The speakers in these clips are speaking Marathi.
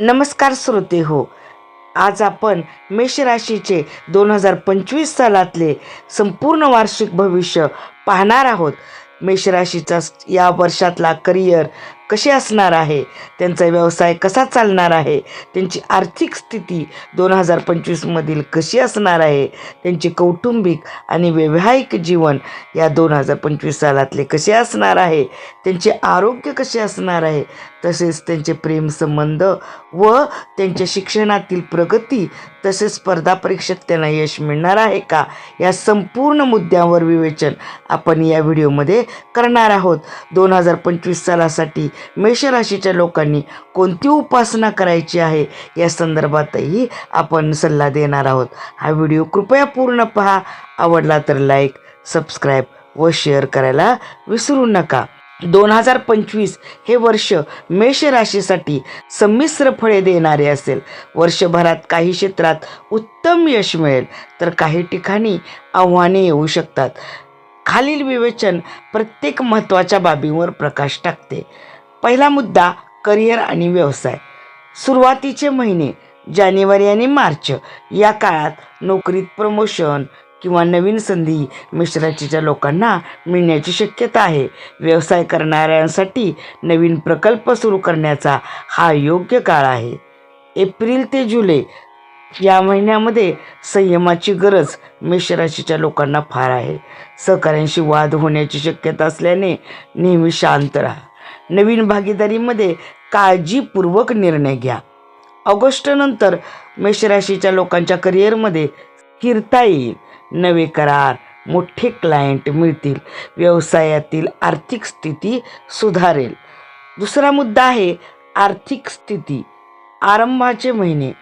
नमस्कार श्रोते हो. आज आपण मेष राशीचे दोन हजार पंचवीस सालातले संपूर्ण वार्षिक भविष्य पाहणार आहोत. मेष राशीचा या वर्षातला करिअर कसे असणार आहे? त्यांचा व्यवसाय कसा चालणार आहे? त्यांची आर्थिक स्थिती दोन हजार पंचवीसमधील कशी असणार आहे? त्यांचे कौटुंबिक आणि वैवाहिक जीवन या दोन हजार पंचवीस सालातले कसे असणार आहे? त्यांचे आरोग्य कसे असणार आहे? तसेच त्यांचे प्रेमसंबंध व त्यांच्या शिक्षणातील प्रगती तसेच स्पर्धा परीक्षेत त्यांना यश मिळणार आहे का? या संपूर्ण मुद्द्यावर विवेचन आपण या व्हिडिओमध्ये करणार आहोत. दोन हजार पंचवीस सालासाठी मेषराशीच्या लोकांनी कोणती उपासना करायची आहे? या संदर्भातही आपण सल्ला देणार आहोत. हा व्हिडिओ कृपया पूर्ण पहा. आवडला तर लाईक सबस्क्राईब व शेअर करायला विसरू नका. दोन हजार पंचवीस हे वर्ष मेष राशीसाठी संमिश्र फळे देणारे असेल. वर्षभरात काही क्षेत्रात उत्तम यश मिळेल तर काही ठिकाणी आव्हाने येऊ शकतात. खालील विवेचन प्रत्येक महत्त्वाच्या बाबींवर प्रकाश टाकते. पहिला मुद्दा करिअर आणि व्यवसाय. सुरुवातीचे महिने जानेवारी आणि मार्च या काळात नोकरीत प्रमोशन किंवा नवीन संधी मिश्राचीच्या लोकांना मिळण्याची शक्यता आहे. व्यवसाय करणाऱ्यांसाठी नवीन प्रकल्प सुरू करण्याचा हा योग्य काळ आहे. एप्रिल ते जुलै या महिन्यामध्ये संयमाची गरज मेषराशीच्या लोकांना फार आहे. सहकाऱ्यांशी वाद होण्याची शक्यता असल्याने नेहमी शांत राहा. नवीन भागीदारीमध्ये काळजीपूर्वक निर्णय घ्या. ऑगस्टनंतर मेषराशीच्या लोकांच्या करिअरमध्ये स्थिरता येईल. नवे करार मोठे क्लायंट मिळतील. व्यवसायातील आर्थिक स्थिती सुधारेल. दुसरा मुद्दा आहे आर्थिक स्थिती. आरंभाचे महिने.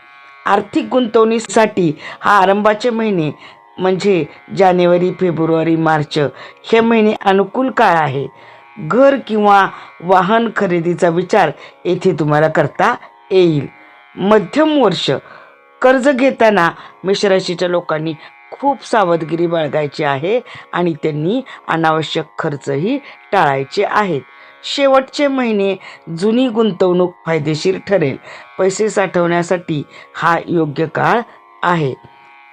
आर्थिक गुंतवणुकीसाठी हा आरंभाचे महिने म्हणजे जानेवारी फेब्रुवारी मार्च. हे महिने अनुकूल काळ आहे. घर किंवा वाहन खरेदीचा विचार येथे तुम्हाला करता येईल. मध्यम वर्ष कर्ज घेताना मेषराशीच्या लोकांनी खूप सावधगिरी बाळगायची आहे आणि त्यांनी अनावश्यक खर्चही टाळायचे आहेत. शेवटचे महिने जुनी गुंतवणूक फायदेशीर ठरेल. पैसे साठवण्यासाठी हा योग्य काळ आहे.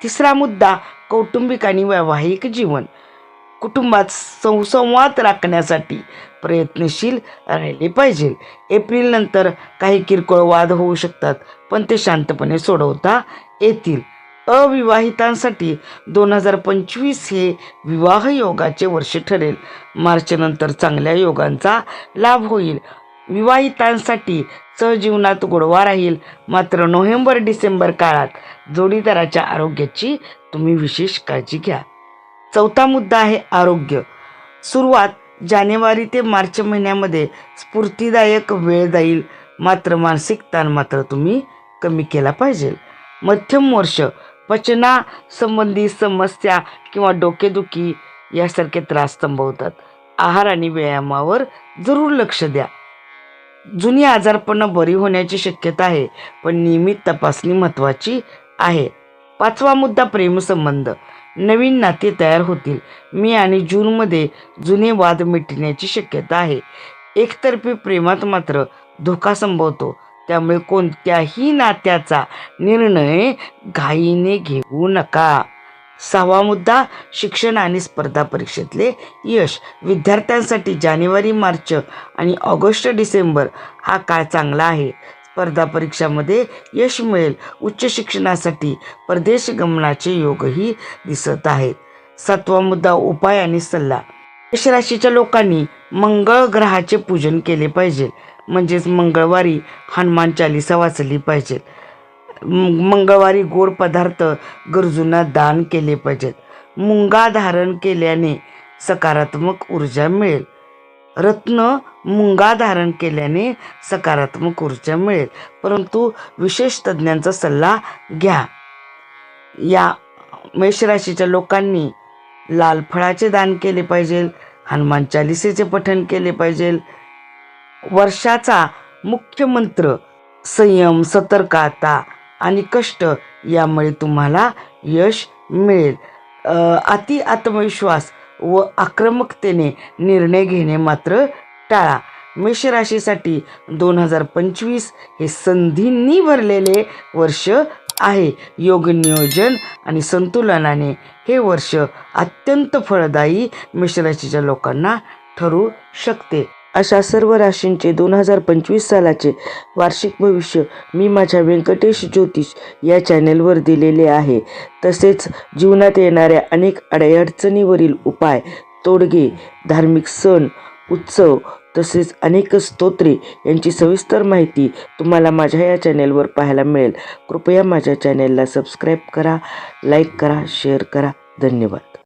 तिसरा मुद्दा कौटुंबिक आणि वैवाहिक जीवन. कुटुंबात संसंवाद राखण्यासाठी प्रयत्नशील राहिले पाहिजे. एप्रिलनंतर काही किरकोळ वाद होऊ शकतात पण ते शांतपणे सोडवता येतील. अविवाहितांसाठी दोन हजार पंचवीस हे विवाह योगाचे वर्ष ठरेल. मार्चनंतर चांगल्या योगांचा लाभ होईल. विवाहितांसाठी सहजीवनात गोडवा राहील. मात्र नोव्हेंबर डिसेंबर काळात जोडीदाराच्या आरोग्याची तुम्ही विशेष काळजी घ्या. चौथा मुद्दा आहे आरोग्य. सुरुवात जानेवारी ते मार्च महिन्यामध्ये स्फूर्तिदायक वेळ जाईल. मात्र मानसिक ताण मात्र तुम्ही कमी केला पाहिजे. मध्यम वर्ष पचनासंबंधी समस्या किंवा डोकेदुखी यासारखे त्रास संभवतात. आहार आणि व्यायामावर जरूर लक्ष द्या. जुनी आजारपणं बरी होण्याची शक्यता आहे पण नियमित तपासणी महत्त्वाची आहे. पाचवा मुद्दा प्रेमसंबंध. नवीन नाते तयार होतील. मे आणि जूनमध्ये जुने वाद मिटण्याची शक्यता आहे. एकतर्फी प्रेमात मात्र धोका संभवतो. त्यामुळे कोणत्याही नात्याचा निर्णय घाईने घेऊ नका. सहावा मुद्दा शिक्षण आणि स्पर्धा परीक्षेतले यश. विद्यार्थ्यांसाठी जानेवारी मार्च आणि ऑगस्ट डिसेंबर हा काळ चांगला आहे. स्पर्धा परीक्षामध्ये यश मिळेल. उच्च शिक्षणासाठी परदेश गमनाचे योगही दिसत आहेत. सातवा मुद्दा उपाय आणि सल्ला. मेष राशीच्या लोकांनी मंगळ ग्रहाचे पूजन केले पाहिजे. म्हणजेच मंगळवारी हनुमान चालिसा वाचली पाहिजे. म- मंगळवारी गोड पदार्थ गरजूंना दान केले पाहिजेत. मुंगा धारण केल्याने सकारात्मक ऊर्जा मिळेल. रत्न मुंगा धारण केल्याने सकारात्मक ऊर्जा मिळेल. परंतु विशेष तज्ज्ञांचा सल्ला घ्या. या मेषराशीच्या लोकांनी लाल फळाचे दान केले पाहिजे हनुमान चालिसेचे पठण केले पाहिजे. वर्षाचा मुख्य मंत्र संयम सतर्कता आणि कष्ट यामुळे तुम्हाला यश मिळेल. अति आत्मविश्वास व आक्रमकतेने निर्णय घेणे मात्र टाळा. मेषराशीसाठी दोन हजार पंचवीस हे संधींनी भरलेले वर्ष आहे. योग नियोजन आणि संतुलनाने हे वर्ष अत्यंत फळदायी मेषराशीच्या लोकांना ठरू शकते. अशा सर्व राशींचे दोन हजार पंचवीस सालाचे वार्षिक भविष्य मी माझ्या व्यंकटेश ज्योतिष या चॅनेलवर दिलेले आहे. तसेच जीवनात येणाऱ्या अनेक अडचणीवरील उपाय तोडगे धार्मिक सण उत्सव तसेच अनेक स्तोत्रे यांची सविस्तर माहिती तुम्हाला माझ्या या चॅनेलवर पाहायला मिळेल. कृपया माझ्या चॅनेलला सबस्क्राईब करा लाईक करा शेअर करा. धन्यवाद.